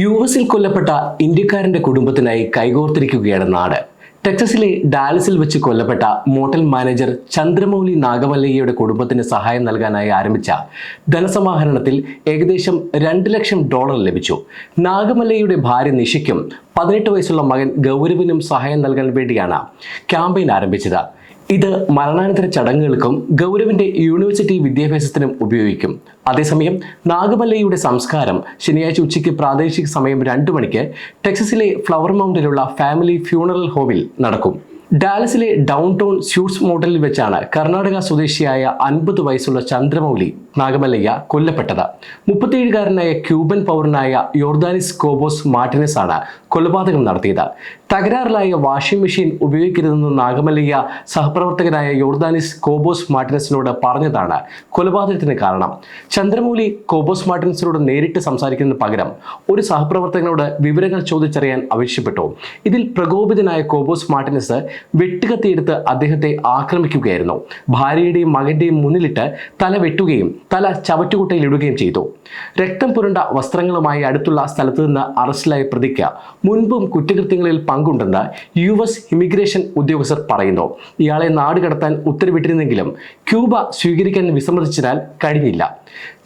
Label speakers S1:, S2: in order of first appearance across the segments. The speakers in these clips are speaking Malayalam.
S1: യു എസിൽ കൊല്ലപ്പെട്ട ഇന്ത്യക്കാരന്റെ കുടുംബത്തിനായി കൈകോർത്തിരിക്കുകയാണ് നാട്. ടെക്സസിലെ ഡാലസിൽ വെച്ച് കൊല്ലപ്പെട്ട മോട്ടൽ മാനേജർ ചന്ദ്രമൗലി നാഗമല്ലയ്യയുടെ കുടുംബത്തിന് സഹായം നൽകാനായി ആരംഭിച്ച ധനസമാഹരണത്തിൽ ഏകദേശം രണ്ട് ലക്ഷം ഡോളർ ലഭിച്ചു. നാഗമല്ലയ്യയുടെ ഭാര്യ നിഷയ്ക്കും പതിനെട്ട് വയസ്സുള്ള മകൻ ഗൗരവിനും സഹായം നൽകാൻ വേണ്ടിയാണ് ക്യാമ്പയിൻ ആരംഭിച്ചത്. ഇത് മരണാനന്തര ചടങ്ങുകൾക്കും ഗൗരവിന്റെ യൂണിവേഴ്സിറ്റി വിദ്യാഭ്യാസത്തിനും ഉപയോഗിക്കും. അതേസമയം നാഗമല്ലയുടെ സംസ്കാരം ശനിയാഴ്ച ഉച്ചയ്ക്ക് പ്രാദേശിക സമയം രണ്ടു മണിക്ക് ടെക്സസിലെ ഫ്ലവർ മൗണ്ടിലുള്ള ഫാമിലി ഫ്യൂണറൽ ഹോമിൽ നടക്കും. ഡാലസിലെ ഡൗൺ ടൗൺ സ്യൂട്ട്സ് മോഡലിൽ വെച്ചാണ് കർണാടക സ്വദേശിയായ അൻപത് വയസ്സുള്ള ചന്ദ്രമൗലി നാഗമല്ലയ്യ കൊല്ലപ്പെട്ടത്. മുപ്പത്തിയേഴുകാരനായ ക്യൂബൻ പൗരനായ യോർദാനിസ് കോബോസ് മാർട്ടിനസ് ആണ് കൊലപാതകം നടത്തിയത്. തകരാറിലായ വാഷിംഗ് മെഷീൻ ഉപയോഗിക്കരുതെന്ന് നാഗമല്ലയ്യ സഹപ്രവർത്തകനായ യോർദാനിസ് കോബോസ് മാർട്ടിനസിനോട് പറഞ്ഞതാണ് കൊലപാതകത്തിന് കാരണം. ചന്ദ്രമൗലി കോബോസ് മാർട്ടിനസിനോട് നേരിട്ട് സംസാരിക്കുന്നതിന് പകരം ഒരു സഹപ്രവർത്തകനോട് വിവരങ്ങൾ ചോദിച്ചറിയാൻ ആവശ്യപ്പെട്ടു. ഇതിൽ പ്രകോപിതനായ കോബോസ് മാർട്ടിനസ് വെട്ടുകത്തിയെടുത്ത് അദ്ദേഹത്തെ ആക്രമിക്കുകയായിരുന്നു. ഭാര്യയുടെയും മകന്റെയും മുന്നിലിട്ട് തല വെട്ടുകയും തല ചവറ്റുകുട്ടയിൽ ഇടുകയും ചെയ്തു. രക്തം പുരണ്ട വസ്ത്രങ്ങളുമായി അടുത്തുള്ള സ്ഥലത്ത് നിന്ന് അറസ്റ്റിലായ പ്രതിക്ക് മുൻപും കുറ്റകൃത്യങ്ങളിൽ പങ്കുണ്ടെന്ന് യു എസ് ഇമിഗ്രേഷൻ ഉദ്യോഗസ്ഥർ പറയുന്നു. ഇയാളെ നാട് കടത്താൻ ഉത്തരവിട്ടിരുന്നെങ്കിലും ക്യൂബ സ്വീകരിക്കാൻ വിസമ്മതിച്ചതിനാൽ കഴിഞ്ഞില്ല.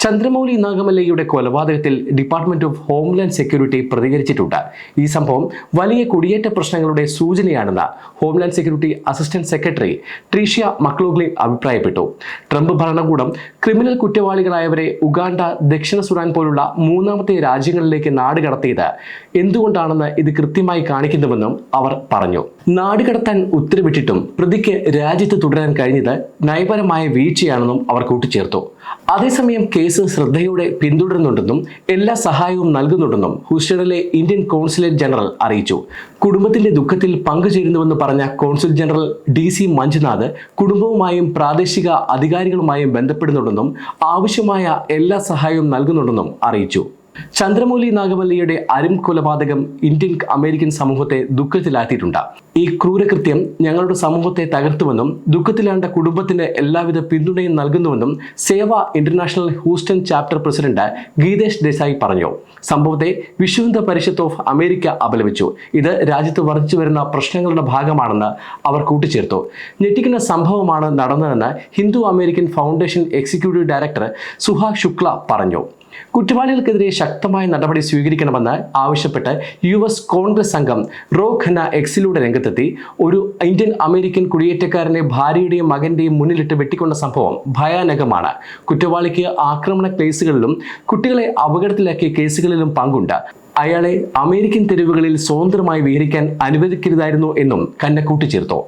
S1: ചന്ദ്രമൗലി നാഗമല്ലയുടെ കൊലപാതകത്തിൽ ഡിപ്പാർട്ട്മെന്റ് ഓഫ് ഹോംലാൻഡ് സെക്യൂരിറ്റി പ്രതികരിച്ചിട്ടുണ്ട്. ഈ സംഭവം വലിയ കുടിയേറ്റ പ്രശ്നങ്ങളുടെ സൂചനയാണെന്ന് homeland security assistant secretary Tricia McLaughlin അഭിപ്രായപ്പെട്ടു. ട്രംപ് ഭരണകൂടം ക്രിമിനൽ കുറ്റവാളികളായവരെ ഉഗാണ്ട ദക്ഷിണ സുഡാൻ പോലുള്ള മൂന്നാമത്തെ രാജ്യങ്ങളിലേക്ക് നാട് കടത്തിയത് എന്തുകൊണ്ടാണെന്ന് ഇത് കൃത്യമായി കാണിക്കുന്നുവെന്നും അവർ പറഞ്ഞു. നാട് കടത്താൻ ഉത്തരവിട്ടിട്ടും പ്രതിക്ക് രാജ്യത്ത് തുടരാൻ കഴിഞ്ഞത് നയപരമായ വീഴ്ചയാണെന്നും അവർ കൂട്ടിച്ചേർത്തു. അതേസമയം കേസ് ശ്രദ്ധയോടെ പിന്തുടരുന്നുണ്ടെന്നും എല്ലാ സഹായവും നൽകുന്നുണ്ടെന്നും ഹൂസ്റ്റണിലെ ഇന്ത്യൻ കോൺസുലേറ്റ് ജനറൽ അറിയിച്ചു. കുടുംബത്തിന്റെ ദുഃഖത്തിൽ പങ്കുചേരുന്നുവെന്ന് പറഞ്ഞ consul general D C Manjunath കുടുംബവുമായും പ്രാദേശിക അധികാരികളുമായും ബന്ധപ്പെടുന്നുണ്ടെന്നും ആവശ്യമായ എല്ലാ സഹായവും നൽകുന്നുണ്ടെന്നും അറിയിച്ചു. ചന്ദ്രമൗലി നാഗമല്ലിയുടെ അരും കൊലപാതകം ഇന്ത്യൻ അമേരിക്കൻ സമൂഹത്തെ ദുഃഖത്തിലാക്കിയിട്ടുണ്ട് ഈ ക്രൂരകൃത്യം ഞങ്ങളുടെ സമൂഹത്തെ തകർത്തുവെന്നും ദുഃഖത്തിലാണ്ട കുടുംബത്തിന് എല്ലാവിധ പിന്തുണയും നൽകുന്നുവെന്നും Sewa International Houston chapter president Geetesh Desai പറഞ്ഞു. സംഭവത്തെ വിശ്വഹിന്ദ പരിഷത്ത് ഓഫ് അമേരിക്ക അപലപിച്ചു. ഇത് രാജ്യത്ത് വർദ്ധിച്ചു വരുന്ന പ്രശ്നങ്ങളുടെ ഭാഗമാണെന്ന് അവർ കൂട്ടിച്ചേർത്തു. ഞെട്ടിക്കുന്ന സംഭവമാണ് നടന്നതെന്ന് Hindu American Foundation executive director Suhag Shukla പറഞ്ഞു. കുറ്റവാളികൾക്കെതിരെ ശക്തമായ നടപടി സ്വീകരിക്കണമെന്ന് ആവശ്യപ്പെട്ട് യു എസ് കോൺഗ്രസ് അംഗം റോ ഖന്ന എക്സിലൂടെ രംഗത്തെത്തി. ഒരു ഇന്ത്യൻ അമേരിക്കൻ കുടിയേറ്റക്കാരനെ ഭാര്യയുടെയും മകന്റെയും മുന്നിലിട്ട് വെട്ടിക്കൊണ്ട സംഭവം ഭയാനകമാണ്. കുറ്റവാളിക്ക് ആക്രമണ കേസുകളിലും കുട്ടികളെ അപകടത്തിലാക്കിയ കേസുകളിലും പങ്കുണ്ട്. അയാളെ അമേരിക്കൻ തെരുവുകളിൽ സ്വതന്ത്രമായി വിഹരിക്കാൻ അനുവദിക്കരുതായിരുന്നു എന്നും കന്ന കൂട്ടിച്ചേർത്തു.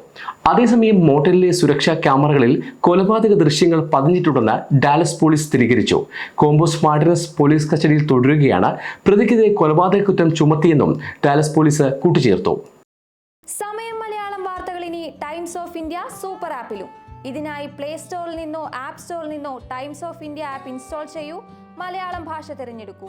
S1: അതേസമയം മോട്ടലിലെ സുരക്ഷാ ക്യാമറകളിൽ കൊലപാതക ദൃശ്യങ്ങൾ പതിഞ്ഞിട്ടുണ്ടെന്ന് ഡാലസ് പോലീസ് സ്ഥിരീകരിച്ചു. കോമ്പോസ് മാർട്ടിനസ് പോലീസ് കസ്റ്റഡിയിൽ തുടരുകയാണ് പ്രതിക്കെതിരെ കൊലപാതക കുറ്റം ചുമത്തിയെന്നും ഡാലസ് പോലീസ് കൂട്ടിച്ചേർത്തു.
S2: സമയം മലയാളം വാർത്തകൾ ഇനി ടൈംസ് ഓഫ് ഇന്ത്യ സൂപ്പർ ആപ്പിലും. ഇതിനായി പ്ലേ സ്റ്റോറിൽ നിന്നോ ആപ്പ് സ്റ്റോറിൽ നിന്നോ Times of India app install ചെയ്യൂ. മലയാളം ഭാഷ തിരഞ്ഞെടുക്കൂ.